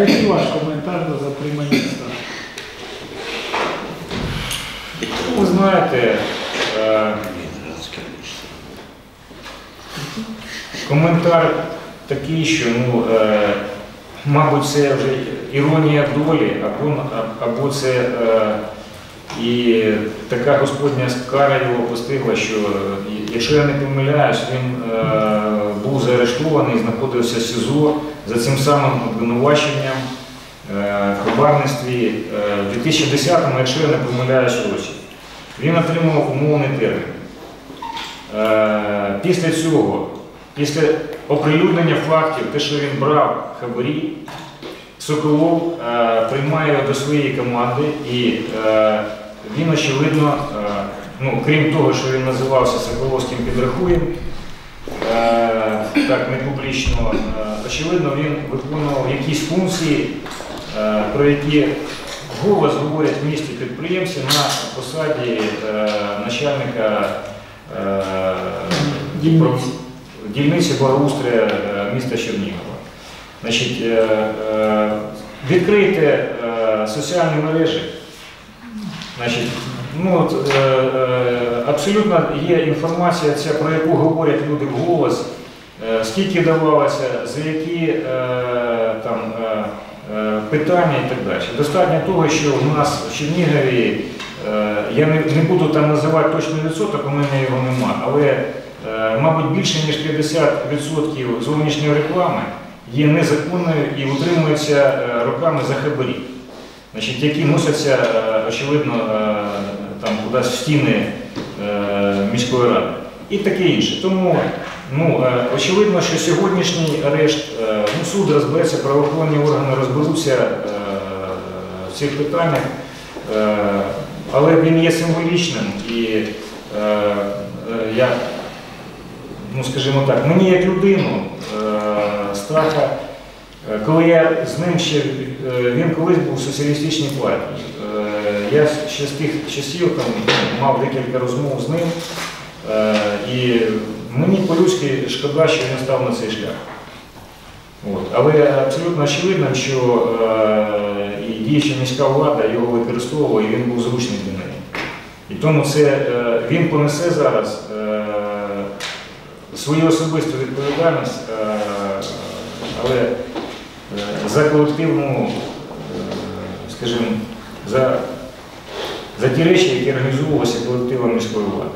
який ваш коментар до затримання міста? Ну, Ви знаєте, е, коментар такий, що ну, е, мабуть, це вже іронія долі, або, або це е, і така Господня кара його постигла, що, якщо я не помиляюсь, він був заарештований, знаходився в СІЗО за цим самим обвинуваченням е, в хабарництві е, в 2010-му, якщо я не помиляюсь, році. Він отримав умовний термін. Е, Після цього, після оприлюднення фактів, те, що він брав хабарі, Соколов приймає його до своєї команди і він, очевидно, ну, крім того, що він називався Соколовським підрахуєм, так не публічно, е, очевидно, він виконував якісь функції, е, про які голос говорять в місті підприємці на посаді е, начальника е, Дільниці. е, міста Чернігова. Значить, е, е, відкрийте е, соціальні мережі. Значить, ну, от, е, е, абсолютно є інформація, ця, про яку говорять люди вголос, е, скільки давалося, за які е, там, е, е, питання і так далі. Достатньо того, що в нас в Чернігові, е, я не, не буду там називати точний відсоток, у мене його нема, але, е, мабуть, більше ніж 50% зовнішньої реклами є незаконною і утримується е, роками за хабарі, які носяться, е, очевидно, в стіни е, міської ради і таке інше. Тому ну, е, очевидно, що сьогоднішній арешт, е, ну, суд розбереться, правоохоронні органи розберуться в цих питаннях, але він є символічним і я ну скажімо так, мені як людину страха, коли я з ним ще, він колись був в соціалістичній партії. Е, Я ще з тих часів там, мав декілька розмов з ним, е, і мені по-людськи шкода, що він став на цей шлях. От. Але абсолютно очевидно, що е, і діюча міська влада його використовувала, і він був зручний для неї. І тому це він понесе зараз свою особисту відповідальність, але за колективну, скажімо, за, за ті речі, які організовувалися колективом міської влади.